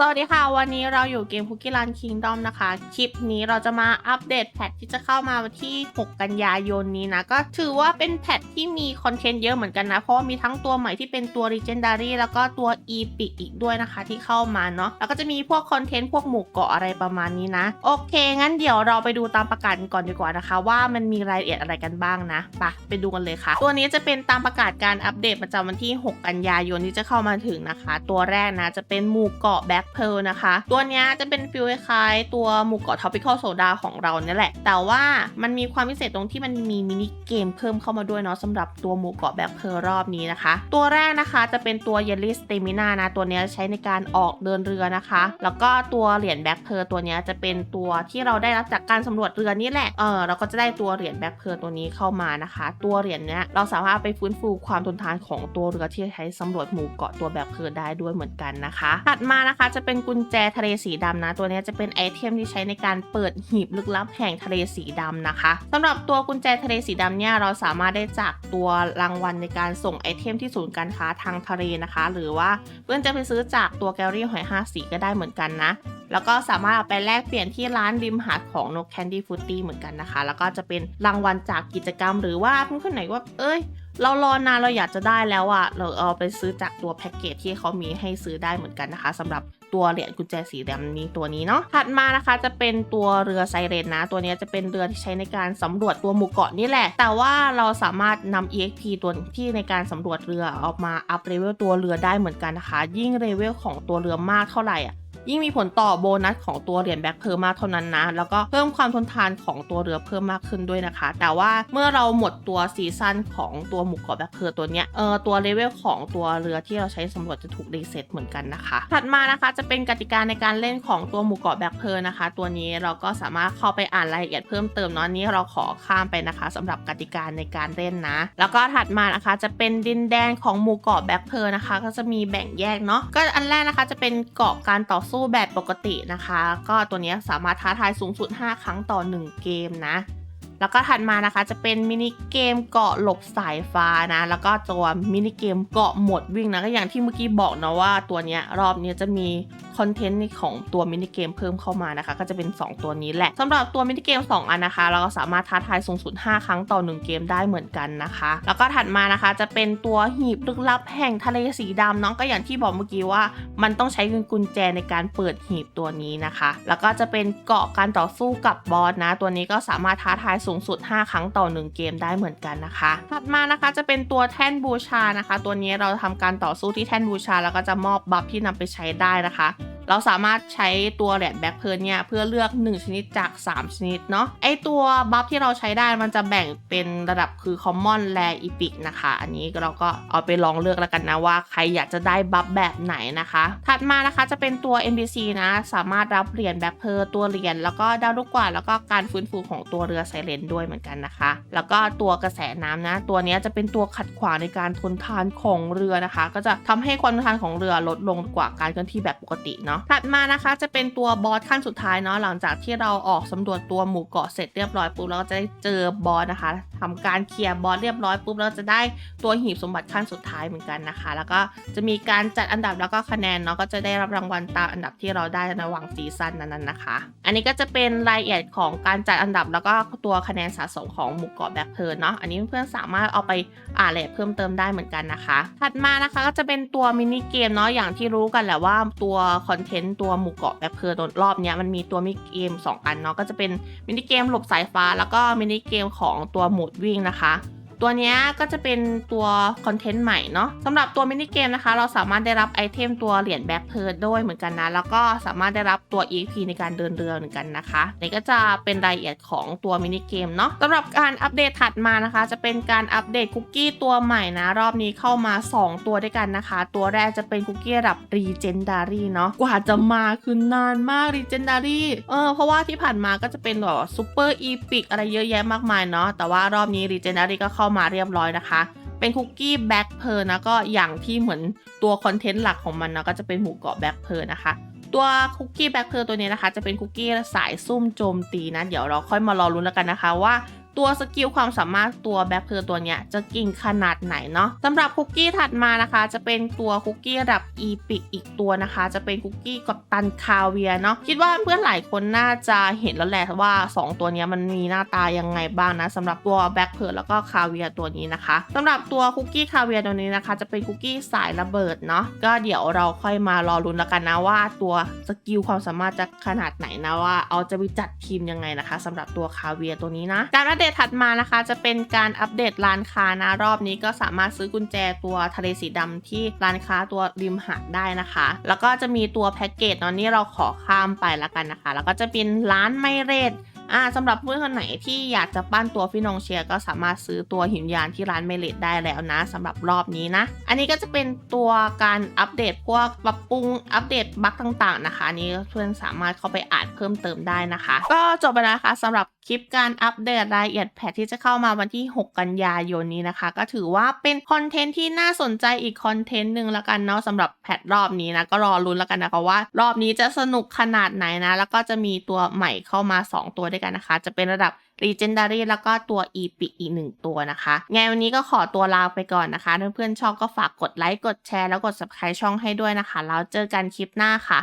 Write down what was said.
สวัสดีค่ะ วันนี้เราอยู่เกม Cookie Run Kingdom นะคะ คลิปนี้เราจะมาอัปเดตแพทที่จะเข้ามาวันที่ 6 กันยายนนี้นะ ก็ถือว่าเป็นแพทที่มีคอนเทนต์เยอะเหมือนกันนะ เพราะว่ามีทั้งตัวใหม่ที่เป็นตัว Legendary แล้วก็ตัว Epic อีกด้วยนะคะที่เข้ามาเนาะแล้วก็จะมีพวกคอนเทนต์พวกหมู่เกาะอะไรประมาณนี้นะ โอเค งั้นเดี๋ยวเราไปดูตามประกาศก่อนดีกว่านะคะ ว่ามันมีรายละเอียดอะไรกันบ้างนะไปไปดูกันเลยค่ะ ตัวนี้จะเป็นตามประกาศการอัปเดตประจำวันที่ 6 กันยายนที่จะเข้ามาถึงนะคะ ตัวแรกนะจะเป็นหมู่เกาะแบ็คเพลนะคะ ตัวนี้จะเป็นฟิลคล้ายตัวหมู่เกาะ Tropical Soda ของเราเนี่ยแหละ แต่ว่ามันมีความพิเศษตรงที่มันมีมินิเกมเพิ่มเข้ามาด้วยเนาะสำหรับตัวหมู่เกาะแบ็คเพลรอบนี้นะคะ ตัวแรกนะคะจะเป็นตัว Jelly Stamina นะ ตัวนี้ใช้ในการออกเดินเรือนะคะ แล้วก็ตัวเหรียญแบ็คเพลตัวนี้จะเป็นตัวที่เราได้รับจากการสำรวจเรือนี่แหละ เออเราก็จะได้ตัวเหรียญแบ็คเพลตัวนี้เข้ามานะคะ ตัวเหรียญเนี้ยเราสามารถไปฟื้นฟูความทนทานของตัวเรือที่ใช้สำรวจหมู่เกาะตัวแบ็คเพลได้ด้วยเหมือนกันนะคะ ถัดมานะคะจะเป็นกุญแจทะเลสีดำนะ ตัวนี้จะเป็นไอเทมที่ใช้ในการเปิดหีบลึกลับแห่งทะเลสีดำนะคะสำหรับตัวกุญแจทะเลสีดำเนี่ยเราสามารถได้จากตัวรางวัลในการส่งไอเทมที่ศูนย์การค้าทางทะเลนะคะ หรือว่าเพื่อนจะไปซื้อจากตัวแกลลี่หอยห้าสีก็ได้เหมือนกันนะแล้วก็สามารถเอาไปแลกเปลี่ยนที่ร้านริมหาดของนกแคนดี้ฟูตี้เหมือนกันนะคะ แล้วก็จะเป็นรางวัลจากกิจกรรม หรือว่าเพื่อนคนไหนว่า เอ้ย เรารอนานเราอยากจะได้แล้วอะเราเอาไปซื้อจากตัวแพ็กเกจที่เขามีให้ซื้อได้เหมือนกันนะคะสำหรับ ตัวเหรียญกุญแจสีดำนี้ตัวนี้เนาะถัดมานะคะจะเป็นตัวเรือไซเรนนะ ตัวนี้จะเป็นเรือที่ใช้ในการสำรวจตัวหมู่เกาะนี่แหละ แต่ว่าเราสามารถนำ EXP ตัวที่ในการสำรวจเรือออกมาอัพเลเวลตัวเรือได้เหมือนกันนะคะ ยิ่งเลเวลของตัวเรือมากเท่าไหร่อะ ยิ่งมีผลต่อโบนัสของตัวเหรียญแบ็คเพร์มากเท่านั้นนะ แล้วก็เพิ่มความทนทานของตัวเรือเพิ่มมากขึ้นด้วยนะคะ แต่ว่าเมื่อเราหมดตัวซีซั่นของตัวหมู่เกาะแบ็คเพร์ตัวเนี้ยเออตัวเลเวลของตัวเรือที่เราใช้สำรวจจะถูกรีเซ็ตเหมือนกันนะคะ ถัดมานะคะจะเป็นกติกาในการเล่นของตัวหมู่เกาะแบ็คเพร์นะคะ ตัวนี้เราก็สามารถเข้าไปอ่านรายละเอียดเพิ่มเติมเนาะนี้เราขอข้ามไปนะคะสำหรับกติกาในการเล่นนะ แล้วก็ถัดมานะคะจะเป็นดินแดนของหมู่เกาะแบ็คเพร์นะคะ ก็จะมีแบ่งแยกเนาะก็อันแรกนะคะจะเป็นเกาะการต่อสูู้้แบบปกตินะคะ ก็ตัวนี้สามารถท้าทายสูงสุด 5 ครั้งต่อ 1 เกมนะ แล้วก็ถัดมานะคะจะเป็นมินิเกมเกาะหลบสายฟ้านะ แล้วก็ตัวมินิเกมเกาะหมดวิ่งนะก็อย่างที่เมื่อกี้บอกนะว่าตัวนี้รอบนี้จะมีคอนเทนต์ของตัวมินิเกมเพิ่มเข้ามานะคะ ก็จะเป็น 2 ตัวนี้แหละสำหรับตัวมินิเกม 2 อันนะคะ เราก็สามารถท้าทายสูงสุด 5 ครั้งต่อ 1 เกมได้เหมือนกันนะคะ แล้วก็ถัดมานะคะจะเป็นตัวหีบลึกลับแห่งทะเลสีดำน้องก็อย่างที่บอกเมื่อกี้ว่า มันต้องใช้กุญแจในการเปิดหีบตัวนี้นะคะ แล้วก็จะเป็นเกาะการต่อสู้กับบอสนะ ตัวนี้ก็สามารถท้าทายสูงสุด 5 ครั้งต่อ 1 เกมได้เหมือนกันนะคะ ถัดมานะคะจะเป็นตัวแท่นบูชานะคะ ตัวนี้เราทำการต่อสู้ที่แท่นบูชา แล้วก็จะมอบบัฟที่นำไปใช้ได้นะคะ เราสามารถใช้ตัวเหรียญแบ็คเพิร์เนี่ยเพื่อเลือก 1 ชนิดจาก 3 ชนิดเนาะไอตัวบัฟที่เราใช้ได้มันจะแบ่งเป็นระดับคือ common rare epic นะคะ อันนี้เราก็เอาไปลองเลือกแล้วกันนะว่าใครอยากจะได้บัฟแบบไหนนะคะ ถัดมานะคะจะเป็นตัว NPC นะสามารถรับเหรียญแบ็คเพิร์ตัวเหรียญแล้วก็ดาวลูกกวาแล้วก็การฟื้นฟูของตัวเรือไซเรนด้วยเหมือนกันนะคะ แล้วก็ตัวกระแสน้ำนะ ตัวนี้จะเป็นตัวขัดขวางในการทนทานของเรือนะคะ ก็จะทำให้ความทนทานของเรือลดลงกว่าการเคลื่อนที่แบบปกติเนาะถัดมานะคะจะเป็นตัวบอสขั้นสุดท้ายเนาะหลังจากที่เราออกสำรวจตัวหมู่เกาะเสร็จเรียบร้อยปุ๊บเราก็จะได้เจอบอสนะคะทำการเคลียร์บอสเรียบร้อยปุ๊บเราจะได้ตัวหีบสมบัติขั้นสุดท้ายเหมือนกันนะคะ แล้วก็จะมีการจัดอันดับแล้วก็คะแนนเนาะก็จะได้รับรางวัลตามอันดับที่เราได้ในระหว่างซีซั่นนั้นๆนะคะ อันนี้ก็จะเป็นรายละเอียดของการจัดอันดับแล้วก็ตัวคะแนนสะสมของหมู่เกาะแบ็คเพิร์นเนาะอันนี้เพื่อนๆสามารถเอาไปอ่านละเอียดเพิ่มเติมได้เหมือนกันนะคะ ถัดมานะคะก็จะเป็นตัวมินิเกมเนาะอย่างที่รู้กันแหละว่าตัวคอนเทนต์ตัวหมู่เกาะแบบเพิร์นรอบนี้มันมีตัวมินิเกม 2 อันเนาะก็จะเป็นมินิเกมหลบสายฟ้า แล้วก็มินิเกมของตัวโหมดวิ่งนะคะ ตัวนี้ก็จะเป็นตัวคอนเทนต์ใหม่เนาะสำหรับตัวมินิเกมนะคะ เราสามารถได้รับไอเทมตัวเหรียญแบ็คเพิร์ดด้วยเหมือนกันนะ แล้วก็สามารถได้รับตัว EP ในการเดินเรือเหมือนกันนะคะนี่ก็จะเป็นรายละเอียดของตัวมินิเกมเนาะสำหรับการอัปเดตถัดมานะคะ จะเป็นการอัปเดตคุกกี้ตัวใหม่นะ รอบนี้เข้ามา 2 ตัวด้วยกันนะคะ ตัวแรกจะเป็นคุกกี้ระดับ Legendary เนาะกว่าจะมาคือนานมาก Legendary เออเพราะว่าที่ผ่านมาก็จะเป็นแบบซูเปอร์อีพิกอะไรเยอะแยะมากมายเนาะแต่ว่ารอบนี้ Legendary ก็เข้ามาเรียบร้อยนะคะ เป็นคุกกี้แบ็คเพร์นะก็อย่างที่เหมือนตัวคอนเทนต์หลักของมันนะก็จะเป็นหมูเกาะแบ็คเพร์นะคะตัวคุกกี้แบ็คเพร์ตัวนี้นะคะ จะเป็นคุกกี้สายซุ่มโจมตีนะ เดี๋ยวเราค่อยมารอรุ้นแล้วกันนะคะว่า ตัวสกิลความสามารถตัวแบ็คเพอร์ตัวเนี้ยจะเก่งขนาดไหนเนาะสำหรับคุกกี้ถัดมานะคะ จะเป็นตัวคุกกี้ระดับอีพิกอีกตัวนะคะ จะเป็นคุกกี้กับตันคาเวียเนาะคิดว่าเพื่อนหลายคนน่าจะเห็นแล้วแหละว่า 2 ตัวเนี้ยมันมีหน้าตายังไงบ้างนะสำหรับตัวแบ็คเพอร์แล้วก็คาเวียตัวนี้นะคะสำหรับตัวคุกกี้คาเวียตัวนี้นะคะ จะเป็นคุกกี้สายระเบิดเนาะก็เดี๋ยวเราค่อยมารอลุ้นแล้วกันนะว่าตัวสกิลความสามารถจะขนาดไหนนะว่าเอาจะวิจัดทีมยังไงนะคะสำหรับตัวคาเวียตัวนี้นะการอัปเดตถัดมานะคะ จะเป็นการอัปเดตร้านค้านะรอบนี้ก็สามารถซื้อกุญแจตัวทะเลสีดำที่ร้านค้าตัวริมหาดได้นะคะ แล้วก็จะมีตัวแพ็กเกจตอนนี้เราขอข้ามไปล้วกันนะคะ แล้วก็จะเป็นร้านไม่เรทอ่าสำหรับเพื่อนคนไหนที่อยากจะปั้นตัวฟินองเชียก็สามารถซื้อตัวหินยานที่ร้านเมเลดได้แล้วนะสำหรับรอบนี้นะ อันนี้ก็จะเป็นตัวการอัปเดตพวกปรับปรุงอัปเดตบั๊กต่างๆนะคะนนี้เพื่อนสามารถเข้าไปอ่านเพิ่มเติมได้นะคะ ก็จบไปแล้วนะคะสำหรับ คลิปการอัปเดตรายละเอียดแพทที่จะเข้ามาวันที่ 6 กันยายนนี้นะคะ ก็ถือว่าเป็นคอนเทนต์ที่น่าสนใจอีกคอนเทนต์หนึ่งแล้วกันเนาะสำหรับแพทรอบนี้นะก็รอลุ้นแล้วกันนะคะว่า รอบนี้จะสนุกขนาดไหนนะ แล้วก็จะมีตัวใหม่เข้ามา 2 ตัวด้วยกันนะคะ จะเป็นระดับ Legendary แล้วก็ตัว e p อีกหนึ่งตัวนะคะไงวันนี้ก็ขอตัวลาไปก่อนนะคะ เพื่อนๆชอบก็ฝากกดไลค์กดแชร์แล้วกด subscribe ช่องให้ด้วยนะคะแล้วเจอกันคลิปหน้าค่ะ